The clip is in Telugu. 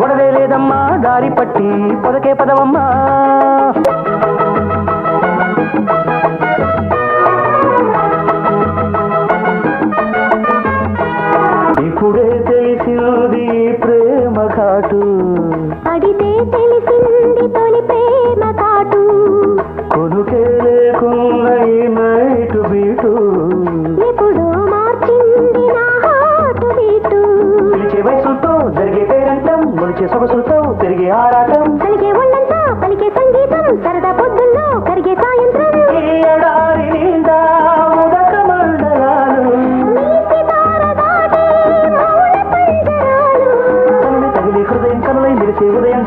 గొడవే లేదమ్మా దారి పట్టి పొదకే పదవమ్మా. ఇప్పుడే తెలిసింది ప్రేమ ఘాటు. అడితే తెలిసింది తొలి ప్రేమ కాటు కొనుకే మొలిచే సొగసులతో తిరిగే ఆరాటం. కలిగే ఒళ్ళంతా పలికే సంగీతం సరదా పొద్దుల్లో కరిగే సాయంత్రం. హృదయం కనులై మెరిసే ఉదయం